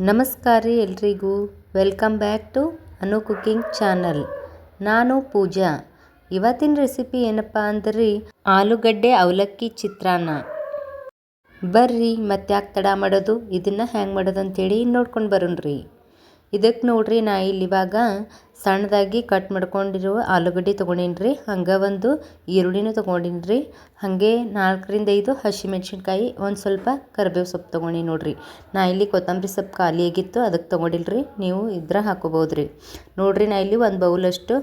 ನಮಸ್ಕಾರ ರೀ ಎಲ್ರಿಗೂ. Welcome back to Anu cooking channel ನಾನು ಪೂಜಾ. ಇವತ್ತಿನ ರೆಸಿಪಿ ಏನಪ್ಪ ಅಂದ್ರೆ? ಆಲೂಗಡ್ಡೆ ಅವಲಕ್ಕಿ ಚಿತ್ರಾನ್ನ. ಬರ್ರಿ ಮತ್ತೆ ಯಾಕೆ ತಡ ಮಾಡೋದು? ಇದನ್ನು ಹ್ಯಾಂಗೆ ಮಾಡೋದು ಅಂತೇಳಿ ನೋಡ್ಕೊಂಡು ಬರೋಣ್ರಿ. ಇದಕ್ಕೆ ನೋಡ್ರಿ ನಾ ಇಲ್ಲಿ ಇವಾಗ ಸಣ್ಣದಾಗಿ ಕಟ್ ಮಾಡ್ಕೊಂಡಿರುವ ಆಲೂಗಡ್ಡೆ ತೊಗೊಂಡೀನಿ ರೀ ಹಂಗೆ ಒಂದು ಈರುಳ್ಳಿನೂ ತೊಗೊಂಡೀನಿ ರೀ ಹಾಗೆ ನಾಲ್ಕರಿಂದ ಐದು ಹಸಿಮೆಣ್ಸಿನ್ಕಾಯಿ, ಒಂದು ಸ್ವಲ್ಪ ಕರಿಬೇವು ಸೊಪ್ಪು ತೊಗೊಂಡೀನಿ ನೋಡಿರಿ. ನಾ ಇಲ್ಲಿ ಕೊತ್ತಂಬರಿ ಸೊಪ್ಪು ಖಾಲಿ ಆಗಿತ್ತು ಅದಕ್ಕೆ ತೊಗೊಂಡಿಲ್ಲ ನೀವು ಇದ್ರ ಹಾಕೋಬೋದು ರೀ ನೋಡಿರಿ ನಾ ಇಲ್ಲಿ ಒಂದು ಬೌಲಷ್ಟು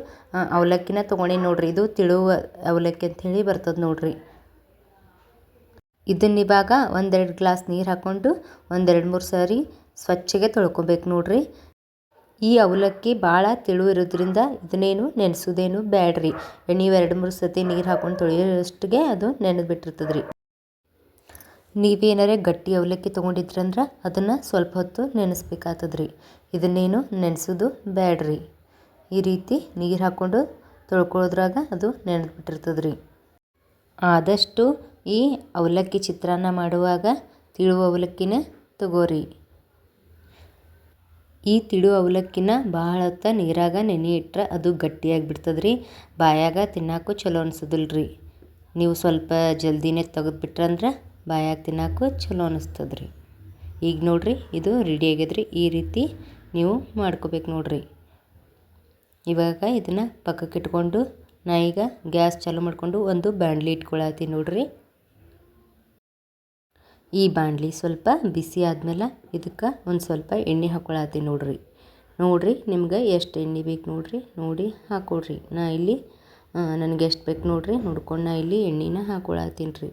ಅವಲಕ್ಕಿನ ತೊಗೊಂಡೀನಿ ನೋಡಿರಿ. ಇದು ತಿಳುವ ಅವಲಕ್ಕಿ ಅಂಥೇಳಿ ಬರ್ತದೆ ನೋಡಿರಿ. ಇದನ್ನ ಇವಾಗ ಒಂದೆರಡು ಗ್ಲಾಸ್ ನೀರು ಹಾಕ್ಕೊಂಡು ಒಂದೆರಡು ಮೂರು ಸಾರಿ ಸ್ವಚ್ಛಗೆ ತೊಳ್ಕೊಬೇಕು ನೋಡ್ರಿ. ಈ ಅವಲಕ್ಕಿ ಭಾಳ ತೆಳು ಇರೋದ್ರಿಂದ ಇದನ್ನೇನು ನೆನೆಸೋದೇನು ಬ್ಯಾಡ್ರಿ. ನೀವು ಎರಡು ಮೂರು ಸತಿ ನೀರು ಹಾಕೊಂಡು ತೊಳೆಯೋಷ್ಟಿಗೆ ಅದು ನೆನೆದು ಬಿಟ್ಟಿರ್ತದೆ ರೀ ನೀವೇನಾರೇ ಗಟ್ಟಿ ಅವಲಕ್ಕಿ ತೊಗೊಂಡಿದ್ರಂದ್ರೆ ಅದನ್ನು ಸ್ವಲ್ಪ ಹೊತ್ತು ನೆನೆಸ್ಬೇಕಾಗ್ತದೆ ರೀ ಇದನ್ನೇನು ನೆನೆಸೋದು ಬ್ಯಾಡ್ರಿ. ಈ ರೀತಿ ನೀರು ಹಾಕ್ಕೊಂಡು ತೊಳ್ಕೊಳ್ಳೋದ್ರಾಗ ಅದು ನೆನೆದು ಬಿಟ್ಟಿರ್ತದೆ ರೀ ಆದಷ್ಟು ಈ ಅವಲಕ್ಕಿ ಚಿತ್ರಾನ್ನ ಮಾಡುವಾಗ ತಿಳುವ ಅವಲಕ್ಕಿನೇ ತಗೋರಿ. ಈ ತಿಳು ಅವಲಕ್ಕಿನ ಭಾಳ ಹೊತ್ತ ನೀರಾಗ ಇಟ್ರೆ ಅದು ಗಟ್ಟಿಯಾಗಿ ಬಿಡ್ತದೆ ರೀ ಬಾಯಾಗ ತಿನ್ನಕ್ಕೂ ಚಲೋ ಅನ್ಸೋದಿಲ್ಲ ರೀ ನೀವು ಸ್ವಲ್ಪ ಜಲ್ದಿನೇ ತೆಗೆದ್ಬಿಟ್ರಂದ್ರೆ ಬಾಯಾಗ ತಿನ್ನಕ್ಕೂ ಚಲೋ ಅನಿಸ್ತದೆ ರೀ ಈಗ ನೋಡಿರಿ, ಇದು ರೆಡಿ ಆಗ್ಯದ್ರಿ. ಈ ರೀತಿ ನೀವು ಮಾಡ್ಕೋಬೇಕು ನೋಡಿರಿ. ಇವಾಗ ಇದನ್ನು ಪಕ್ಕಕ್ಕೆ ಇಟ್ಕೊಂಡು ನಾ ಈಗ ಗ್ಯಾಸ್ ಚಾಲೂ ಮಾಡಿಕೊಂಡು ಒಂದು ಬ್ಯಾಂಡ್ಲಿ ಇಟ್ಕೊಳತ್ತೀನಿ ನೋಡಿರಿ. ಈ ಬಾಣಲಿ ಸ್ವಲ್ಪ ಬಿಸಿ ಆದ್ಮೇಲೆ ಇದಕ್ಕೆ ಒಂದು ಸ್ವಲ್ಪ ಎಣ್ಣೆ ಹಾಕ್ಕೊಳತ್ತೀನಿ ನೋಡಿರಿ. ನೋಡಿರಿ ನಿಮ್ಗೆ ಎಷ್ಟು ಎಣ್ಣೆ ಬೇಕು ನೋಡಿರಿ. ನೋಡಿ ಹಾಕ್ಕೊಡ್ರಿ ನಾ ಇಲ್ಲಿ ನನಗೆ ಎಷ್ಟು ಬೇಕು ನೋಡಿರಿ. ನೋಡ್ಕೊಂಡು ನಾ ಇಲ್ಲಿ ಎಣ್ಣೆನ ಹಾಕ್ಕೊಳತ್ತೀನಿ ರೀ.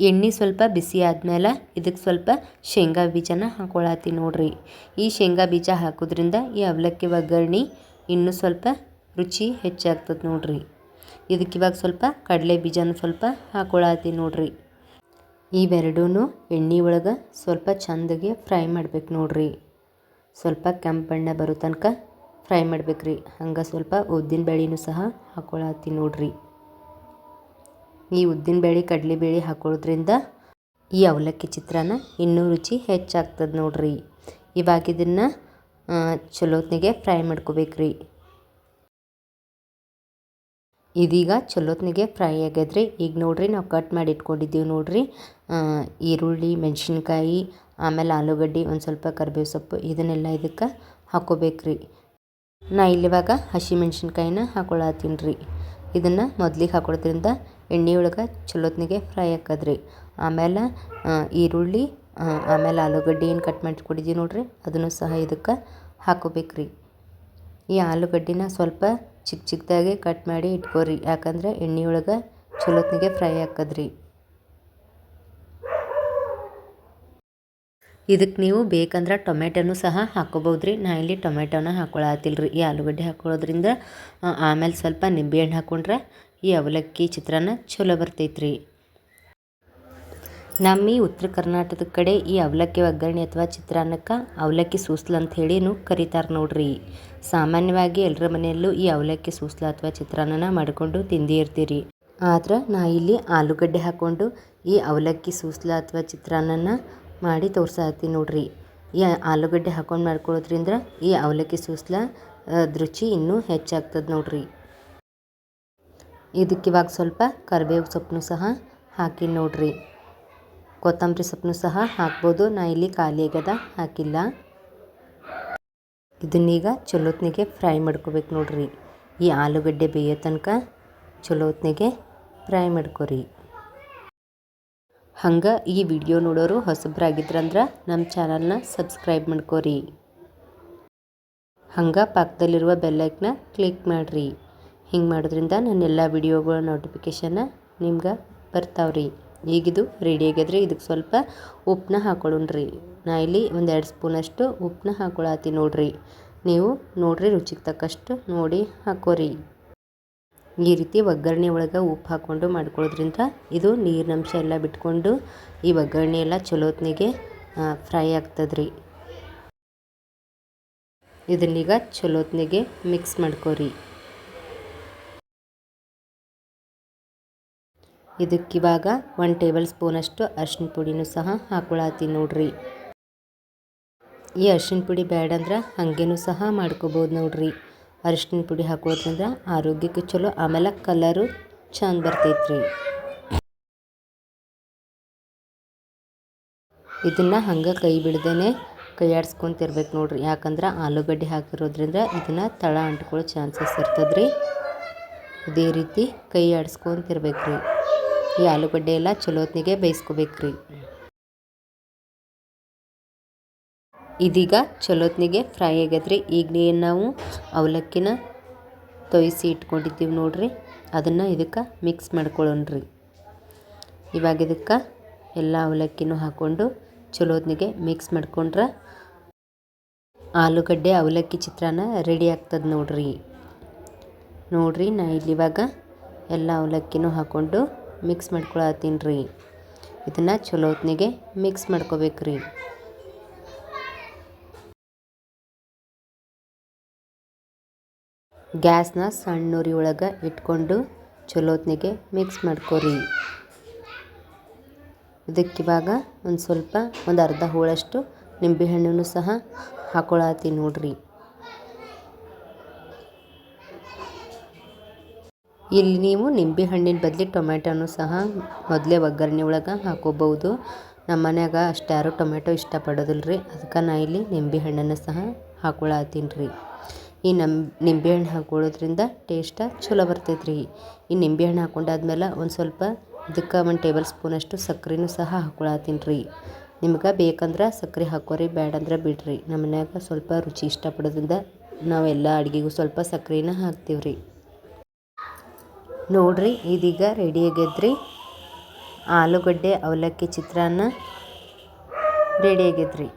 ಎಣ್ಣೆ ಸ್ವಲ್ಪ ಬಿಸಿ ಆದ್ಮೇಲೆ ಇದಕ್ಕೆ ಸ್ವಲ್ಪ ಶೇಂಗಾ ಬೀಜನ ಹಾಕ್ಕೊಳತ್ತೀನಿ ನೋಡಿರಿ. ಈ ಶೇಂಗಾ ಬೀಜ ಹಾಕೋದ್ರಿಂದ ಈ ಅವಲಕ್ಕಿ ಒಗ್ಗರಣೆ ಇನ್ನೂ ಸ್ವಲ್ಪ ರುಚಿ ಹೆಚ್ಚಾಗ್ತದೆ ನೋಡಿರಿ. ಇದಕ್ಕೆ ಇವಾಗ ಸ್ವಲ್ಪ ಕಡಲೆ ಬೀಜನ ಸ್ವಲ್ಪ ಹಾಕೊಳತ್ತೀನಿ ನೋಡ್ರಿ. ಇವೆರಡೂ ಎಣ್ಣೆ ಒಳಗೆ ಸ್ವಲ್ಪ ಚೆಂದಾಗಿ ಫ್ರೈ ಮಾಡ್ಬೇಕು ನೋಡ್ರಿ. ಸ್ವಲ್ಪ ಕೆಂಪು ಬಣ್ಣ ಬರೋ ತನಕ ಫ್ರೈ ಮಾಡ್ಬೇಕ್ರಿ. ಹಂಗೆ ಸ್ವಲ್ಪ ಉದ್ದಿನ ಬೇಳೆನೂ ಸಹ ಹಾಕೊಳತ್ತೀನಿ ನೋಡ್ರಿ. ಈ ಉದ್ದಿನ ಬೇಳೆ, ಕಡಲೆ ಬೇಳೆ ಹಾಕೊಳ್ಳೋದ್ರಿಂದ ಈ ಅವಲಕ್ಕಿ ಚಿತ್ರಾನ್ನ ಇನ್ನೂ ರುಚಿ ಹೆಚ್ಚಾಗ್ತದೆ ನೋಡ್ರಿ. ಇವಾಗ ಇದನ್ನು ಚಲೋತ್ನಿಗೆ ಫ್ರೈ ಮಾಡ್ಕೋಬೇಕ್ರಿ. ಇದೀಗ ಚಲೋತ್ನಿಗೆ ಫ್ರೈ ಆಗ್ಯದ್ರಿ. ಈಗ ನೋಡ್ರಿ ನಾವು ಕಟ್ ಮಾಡಿ ಇಟ್ಕೊಂಡಿದ್ದೀವಿ ನೋಡ್ರಿ. ಈರುಳ್ಳಿ, ಮೆಣಸಿನ್ಕಾಯಿ, ಆಮೇಲೆ ಆಲೂಗಡ್ಡೆ, ಒಂದು ಸ್ವಲ್ಪ ಕರಿಬೇವು ಸೊಪ್ಪು ಇದನ್ನೆಲ್ಲ ಇದಕ್ಕೆ ಹಾಕೋಬೇಕ್ರಿ. ನಾ ಇಲ್ಲಿವಾಗ ಹಸಿ ಮೆಣಸಿನ್ಕಾಯಿನ ಹಾಕೊಳ್ಳತ್ತೀನಿ ರೀ ಇದನ್ನು ಮೊದಲಿಗೆ ಹಾಕೊಳೋದ್ರಿಂದ ಎಣ್ಣೆ ಒಳಗೆ ಚಲೋತ್ನಿಗೆ ಫ್ರೈ ಹಾಕದ್ರಿ ಆಮೇಲೆ ಈರುಳ್ಳಿ ಆಮೇಲೆ ಆಲೂಗಡ್ಡೆ ಏನು ಕಟ್ ಮಾಡಿ ನೋಡ್ರಿ ನೋಡಿರಿ, ಅದನ್ನು ಸಹ ಇದಕ್ಕೆ ಹಾಕೋಬೇಕ್ರಿ. ಈ ಆಲೂಗಡ್ಡೆನ ಸ್ವಲ್ಪ ಚಿಕ್ಕ ಚಿಕ್ಕದಾಗಿ ಕಟ್ ಮಾಡಿ ಇಟ್ಕೋರಿ. ಯಾಕಂದ್ರೆ ಎಣ್ಣೆ ಒಳಗೆ ಚಲೋತ್ನಿಗೆ ಫ್ರೈ ಹಾಕದ್ರಿ. ಇದಕ್ಕೆ ನೀವು ಬೇಕಂದ್ರೆ ಟೊಮೆಟೊನು ಸಹ ಹಾಕೋಬೋದ್ರಿ ರೀ ನಾ ಇಲ್ಲಿ ಟೊಮೆಟೊನ ಹಾಕ್ಕೊಳತ್ತಿಲ್ಲ ರೀ ಈ ಆಲೂಗಡ್ಡೆ ಹಾಕೊಳ್ಳೋದ್ರಿಂದ ಆಮೇಲೆ ಸ್ವಲ್ಪ ನಿಂಬೆಹಣ್ಣು ಹಾಕ್ಕೊಂಡ್ರೆ ಈ ಅವಲಕ್ಕಿ ಚಿತ್ರಾನ್ನ ಚಲೋ ಬರ್ತೈತ್ರಿ. ನಮ್ಮ ಈ ಉತ್ತರ ಕರ್ನಾಟಕದ ಕಡೆ ಈ ಅವಲಕ್ಕಿ ಒಗ್ಗರಣೆ ಅಥವಾ ಚಿತ್ರಾನ್ನಕ್ಕೆ ಅವಲಕ್ಕಿ ಸೂಸ್ಲ ಅಂತ ಹೇಳಿನೂ ಕರೀತಾರೆ ನೋಡ್ರಿ. ಸಾಮಾನ್ಯವಾಗಿ ಎಲ್ಲರ ಮನೆಯಲ್ಲೂ ಈ ಅವಲಕ್ಕಿ ಸೂಸ್ಲ ಅಥವಾ ಚಿತ್ರಾನ್ನನ ಮಾಡಿಕೊಂಡು ತಿಂದೇ ಇರ್ತೀರಿ. ಆದ್ರೆ ನಾ ಇಲ್ಲಿ ಆಲೂಗಡ್ಡೆ ಹಾಕ್ಕೊಂಡು ಈ ಅವಲಕ್ಕಿ ಸೂಸ್ಲ ಅಥವಾ ಚಿತ್ರಾನ್ನನ ಮಾಡಿ ತೋರ್ಸಾತ್ತೀನಿ ನೋಡ್ರಿ. ಈ ಆಲೂಗಡ್ಡೆ ಹಾಕೊಂಡು ಮಾಡ್ಕೊಳ್ಳೋದ್ರಿಂದ ಈ ಅವಲಕ್ಕಿ ಸೂಸ್ಲ ರುಚಿ ಇನ್ನೂ ಹೆಚ್ಚಾಗ್ತದೆ ನೋಡ್ರಿ. ಇದಕ್ಕಿವಾಗ ಸ್ವಲ್ಪ ಕರಿಬೇವು ಸೊಪ್ಪನ್ನು ಸಹ ಹಾಕಿ ನೋಡ್ರಿ. ಕೊತ್ತಂಬರಿ ಸೊಪ್ಪನ್ನು ಸಹ ಹಾಕ್ಬೋದು. ನಾ ಇಲ್ಲಿ ಖಾಲಿ ಆಗ್ಯದ, ಹಾಕಿಲ್ಲ. ಇದನ್ನೀಗ ಚಲೋತ್ನಿಗೆ ಫ್ರೈ ಮಾಡ್ಕೋಬೇಕು ನೋಡ್ರಿ. ಈ ಆಲೂಗಡ್ಡೆ ಬೇಯೋ ತನಕ ಚಲೋತ್ನಿಗೆ ಫ್ರೈ ಮಾಡ್ಕೊರಿ. ಹಂಗೆ ಈ ವಿಡಿಯೋ ನೋಡೋರು ಹೊಸಬ್ರಾಗಿದ್ರಂದ್ರೆ ನಮ್ಮ ಚಾನಲ್ನ ಸಬ್ಸ್ಕ್ರೈಬ್ ಮಾಡ್ಕೋರಿ. ಹಂಗೆ ಪಕ್ಕದಲ್ಲಿರುವ ಬೆಲ್ಲೈಕ್ನ ಕ್ಲಿಕ್ ಮಾಡಿರಿ. ಹಿಂಗೆ ಮಾಡೋದ್ರಿಂದ ನನ್ನೆಲ್ಲ ವಿಡಿಯೋಗಳ ನೋಟಿಫಿಕೇಷನ್ನ ನಿಮ್ಗೆ ಬರ್ತಾವ್ರಿ. ಈಗಿದು ರೆಡಿ ಆಗಿದ್ರೆ ಇದಕ್ಕೆ ಸ್ವಲ್ಪ ಉಪ್ಪನ್ನ ಹಾಕೊಳ್ಳೋಣ್ರಿ. ನಾ ಇಲ್ಲಿ ಒಂದು ಎರಡು ಸ್ಪೂನಷ್ಟು ಉಪ್ಪನ್ನ ಹಾಕೊಳತ್ತೀನಿ ನೋಡ್ರಿ. ನೀವು ನೋಡ್ರಿ ರುಚಿಗೆ ತಕ್ಕಷ್ಟು ನೋಡಿ ಹಾಕೋರಿ. ಈ ರೀತಿ ಒಗ್ಗರಣೆ ಒಳಗೆ ಉಪ್ಪು ಹಾಕ್ಕೊಂಡು ಮಾಡ್ಕೊಳ್ಳೋದ್ರಿಂದ ಇದು ನೀರಿನಂಶ ಎಲ್ಲ ಬಿಟ್ಕೊಂಡು ಈ ಒಗ್ಗರಣೆ ಎಲ್ಲ ಚಲೋತ್ನಿಗೆ ಫ್ರೈ ಆಗ್ತದ್ರಿ. ಇದನ್ನೀಗ ಚಲೋತ್ನಿಗೆ ಮಿಕ್ಸ್ ಮಾಡ್ಕೋರಿ. ಇದಕ್ಕಿವಾಗ ಒನ್ ಟೇಬಲ್ ಸ್ಪೂನಷ್ಟು ಅರ್ಶಿನ ಪುಡಿನೂ ಸಹ ಹಾಕೊಳತ್ತೀನಿ ನೋಡ್ರಿ. ಈ ಅರ್ಶಿನ ಪುಡಿ ಬೇಡಂದ್ರೆ ಹಾಗೇನೂ ಸಹ ಮಾಡ್ಕೋಬೋದು ನೋಡ್ರಿ. ಅರಿಶಿನ ಪುಡಿ ಹಾಕೋದ್ರಿಂದ ಆರೋಗ್ಯಕ್ಕೆ ಚಲೋ, ಆಮೇಲೆ ಕಲರು ಚಂದ ಬರ್ತೈತ್ರಿ. ಇದನ್ನು ಹಂಗೆ ಕೈ ಬಿಡ್ದೇ ಕೈ ಆಡಿಸ್ಕೊಂತಿರ್ಬೇಕು ನೋಡ್ರಿ. ಯಾಕಂದ್ರೆ ಆಲೂಗಡ್ಡೆ ಹಾಕಿರೋದ್ರಿಂದ ಇದನ್ನು ತಳ ಅಂಟ್ಕೊಳ್ಳೋ ಚಾನ್ಸಸ್ ಇರ್ತದ್ರಿ. ಇದೇ ರೀತಿ ಕೈ ಆಡಿಸ್ಕೊತಿರ್ಬೇಕು ರೀ ಈ ಆಲೂಗಡ್ಡೆ ಎಲ್ಲ ಚಲೋತ್ನಿಗೆ ಬೇಯಿಸ್ಕೋಬೇಕ್ರಿ. ಇದೀಗ ಚಲೋತ್ನಿಗೆ ಫ್ರೈ ಆಗ್ಯದ್ರಿ ಈಗ ನಾವು ಅವಲಕ್ಕಿನ ತೊಯಿಸಿ ಇಟ್ಕೊಂಡಿದ್ದೀವಿ ನೋಡ್ರಿ. ಅದನ್ನು ಇದಕ್ಕೆ ಮಿಕ್ಸ್ ಮಾಡ್ಕೊಳ್ಳೋಣ್ರಿ. ಇವಾಗ ಇದಕ್ಕೆ ಎಲ್ಲ ಅವಲಕ್ಕಿನೂ ಹಾಕ್ಕೊಂಡು ಚಲೋತ್ನಿಗೆ ಮಿಕ್ಸ್ ಮಾಡ್ಕೊಂಡ್ರೆ ಆಲೂಗಡ್ಡೆ ಅವಲಕ್ಕಿ ಚಿತ್ರಾನ್ನ ರೆಡಿ ಆಗ್ತದೆ ನೋಡ್ರಿ. ನೋಡ್ರಿ ನಾ ಇಲ್ಲಿವಾಗ ಎಲ್ಲ ಅವಲಕ್ಕಿನೂ ಹಾಕ್ಕೊಂಡು ಮಿಕ್ಸ್ ಮಾಡ್ಕೊಳತ್ತೀನಿ ರೀ. ಇದನ್ನು ಚಲೋ ಮಿಕ್ಸ್ ಮಿಕ್ಸ್ ಮಾಡ್ಕೋಬೇಕ್ರಿ ಗ್ಯಾಸ್ನ ಸಣ್ಣ ಉರಿ ಒಳಗೆ ಇಟ್ಕೊಂಡು ಚಲೋ ಹೊತ್ನಿಗೆ ಮಿಕ್ಸ್ ಮಾಡ್ಕೊರಿ. ಇದಕ್ಕಿವಾಗ ಒಂದು ಸ್ವಲ್ಪ ಒಂದು ಅರ್ಧ ಹೋಳಷ್ಟು ನಿಂಬೆಹಣ್ಣನ್ನು ಸಹ ಹಾಕೊಳತ್ತೀನಿ ನೋಡ್ರಿ. ಇಲ್ಲಿ ನೀವು ನಿಂಬೆ ಹಣ್ಣಿನ ಬದಲಿ ಟೊಮೆಟೊನು ಸಹ ಮೊದಲೇ ಒಗ್ಗರಣೆ ಒಳಗೆ ಹಾಕೋಬಹುದು. ನಮ್ಮ ಮನ್ಯಾಗ ಅಷ್ಟು ಯಾರು ಟೊಮೆಟೊ ಇಷ್ಟಪಡೋದಿಲ್ಲ ರೀ ಅದಕ್ಕೆ ನಾ ಇಲ್ಲಿ ನಿಂಬೆ ಹಣ್ಣನ್ನು ಸಹ ಹಾಕೊಳತ್ತೀನಿ ರೀ ಈ ನಮ್ ನಿಂಬೆಹಣ್ಣು ಹಾಕೊಳ್ಳೋದ್ರಿಂದ ಟೇಸ್ಟ ಚಲೋ ಬರ್ತೈತೆ ರೀ ಈ ನಿಂಬೆಹಣ್ಣು ಹಾಕೊಂಡಾದ್ಮೇಲೆ ಒಂದು ಸ್ವಲ್ಪ ಇದಕ್ಕೆ ಒಂದು ಟೇಬಲ್ ಸ್ಪೂನಷ್ಟು ಸಕ್ಕರೆನೂ ಸಹ ಹಾಕೊಳತ್ತೀನಿ ರೀ ನಿಮ್ಗೆ ಬೇಕಂದ್ರೆ ಸಕ್ಕರೆ ಹಾಕೋರಿ ಬೇಡಂದ್ರೆ ಬಿಡ್ರಿ. ನಮ್ಮ ಮನ್ಯಾಗ ಸ್ವಲ್ಪ ರುಚಿ ಇಷ್ಟಪಡೋದ್ರಿಂದ ನಾವೆಲ್ಲ ಅಡುಗೆಗೂ ಸ್ವಲ್ಪ ಸಕ್ಕರೆನ ಹಾಕ್ತೀವಿ ರೀ ನೋಡ್ರಿ, ಇದೀಗ ರೆಡಿ ಆಗ್ಯದ್ರಿ ಆಲೂಗಡ್ಡೆ, ಅವಲಕ್ಕಿ ಚಿತ್ರಾನ್ನ ರೆಡಿ ಆಗ್ಯದ್ರಿ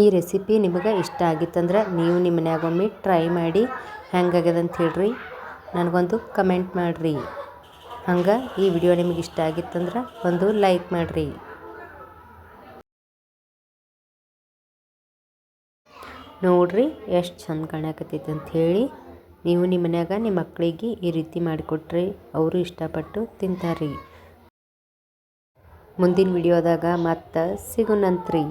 ಈ ರೆಸಿಪಿ ನಿಮಗೆ ಇಷ್ಟ ಆಗಿತ್ತಂದ್ರೆ ನೀವು ನಿಮ್ಮ ಮನ್ಯಾಗೊಮ್ಮೆ ಟ್ರೈ ಮಾಡಿ ಹೆಂಗಾಗ್ಯದ ಅಂತ ಹೇಳ್ರಿ. ನನಗೊಂದು ಕಮೆಂಟ್ ಮಾಡಿರಿ. ಹಂಗೆ ಈ ವಿಡಿಯೋ ನಿಮಗೆ ಇಷ್ಟ ಆಗಿತ್ತಂದ್ರೆ ಒಂದು ಲೈಕ್ ಮಾಡಿರಿ. ನೋಡ್ರಿ, ಎಷ್ಟು ಚಂದ ಕಾಣಕತ್ತೈತೆ ಅಂತ ಹೇಳಿ. ನೀವು ನಿಮ್ಮ ಮನ್ಯಾಗ ನಿಮ್ಮ ಮಕ್ಕಳಿಗೆ ಈ ರೀತಿ ಮಾಡಿಕೊಟ್ರೆ ಅವರು ಇಷ್ಟಪಟ್ಟು ತಿಂತಾರೆ ಮುಂದಿನ ವಿಡಿಯೋದಾಗ ಮತ್ತೆ ಸಿಗೋಣಂತ್ರಿ.